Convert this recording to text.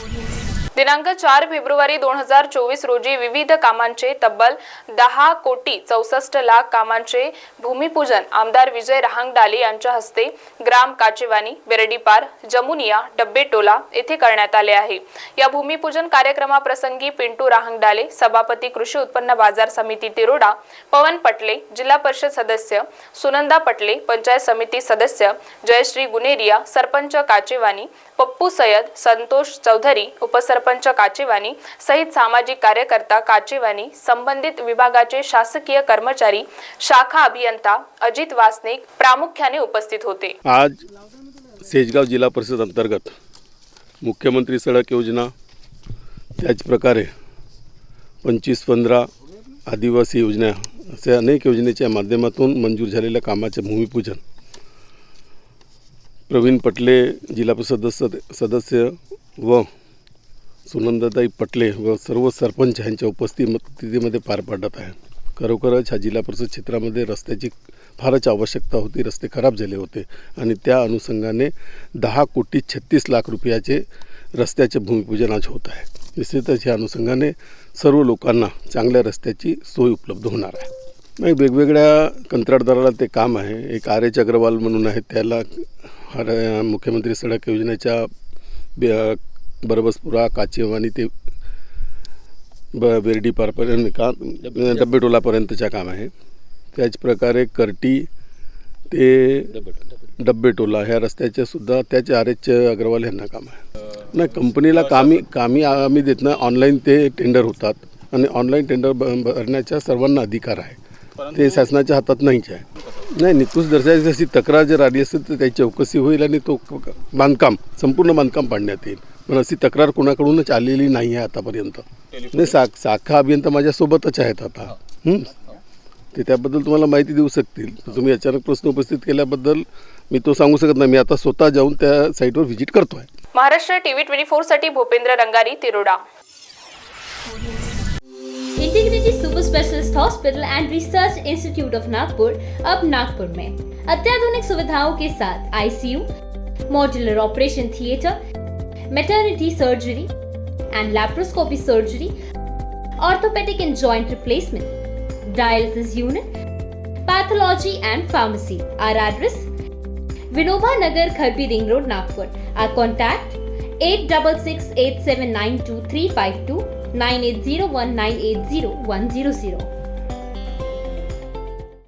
Thank you. दिनांक चार February दोन हजार चोवीस रोजी विविध कामांचे तब्बल दहा कोटी चौसष्ट लाख कामांचे भूमिपूजन आमदार विजय रहांगडाले यांच्या हस्ते ग्राम काचेवानी बेरडीपार जमुनिया डब्बेटोला येथे करण्यात आले आहे. या भूमिपूजन कार्यक्रमाप्रसंगी पिंटू रहांगडाले सभापती कृषी उत्पन्न बाजार समिती तिरोडा पवन पटले जिल्हा परिषद सदस्य सुनंदा पटले पंचायत समिती सदस्य जयश्री गुनेरिया सरपंच काचेवानी पप्पू सय्यद संतोष चौधरी सरपंच काचेवानी सहित सामाजिक कार्यकर्ता काचेवानी संबंधित विभागाचे शासकीय कर्मचारी शाखा अभियंता अजित वासनिक प्रामुख्याने उपस्थित होते. आज सेजगाव जिल्हा परिषद अंतर्गत मुख्यमंत्री सडक योजना त्याचप्रकारे पंचवीस पंधरा आदिवासी योजना असे अनेक योजनेच्या माध्यमातून मंजूर झालेल्या कामाचे भूमिपूजन प्रवीण पटले जिल्हा परिषद सदस्य व सुनंदाताई पटले व सर्व सरपंच यांच्या उपस्थितीमध्ये पार पडत आहे खरोखरच ह्या जिल्हा परिषद क्षेत्रामध्ये रस्त्याची फारच आवश्यकता होती. रस्ते खराब झाले होते आणि त्या अनुषंगाने दहा कोटी छत्तीस लाख रुपयाचे रस्त्याचे भूमिपूजन आज होत आहे. निश्चितच ह्या अनुषंगाने सर्व लोकांना चांगल्या रस्त्याची सोय उपलब्ध होणार आहे. नाही वेगवेगळ्या कंत्राटदाराला ते काम आहे. एक आर एच अग्रवाल म्हणून आहे त्याला हर मुख्यमंत्री सडक योजनेच्या बरबसपुरा काचेवानी ते ब बेर्डी पारपर्यंत का डब्बेटोलापर्यंतच्या काम आहे. त्याचप्रकारे करटी ते डब्बेटोला ह्या रस्त्याच्या सुद्धा त्याचे आर एच अग्रवाल यांना काम आहे. नाही कंपनीला कामी कामी आम्ही देत नाही ऑनलाईन ते टेंडर होतात. आणि ऑनलाईन टेंडर भरण्याचा सर्वांना अधिकार आहे. ते शासनाच्या हातात नाहीच आहे. नाही निकृष दर्जाची जशी तक्रार जर आली असेल तर त्याची चौकशी होईल आणि तो बांधकाम संपूर्ण बांधकाम पाडण्यात येईल. पण अशी तक्रार कोणाकडूनच आलेली नाही आहे आतापर्यंत. नाही सा शाखा अभियंता माझ्यासोबतच आहेत आता. हं? ते त्याबद्दल तुम्हाला माहिती देऊ शकतील. तर तुम्ही अचानक प्रश्न उपस्थित केल्याबद्दल मी तो सांगू शकत नाही. मी आता स्वतः जाऊन त्या साईटवर व्हिजिट करतो आहे Maharashtra TV twenty फोरसाठी Bhupendra Rangari Tiroda. Integrity super specialist hospital and research institute of Nagpur अब नागपुर में. अत्याधुनिक सुविधाओं के साथ ICU modular operation theatre maternity surgery, and laparoscopy surgery, orthopedic and joint replacement, dialysis unit, pathology, and pharmacy. Our address Vinoba Nagar Kharbi Ring Road, Nagpur. Our contact 8668792352 9801980100.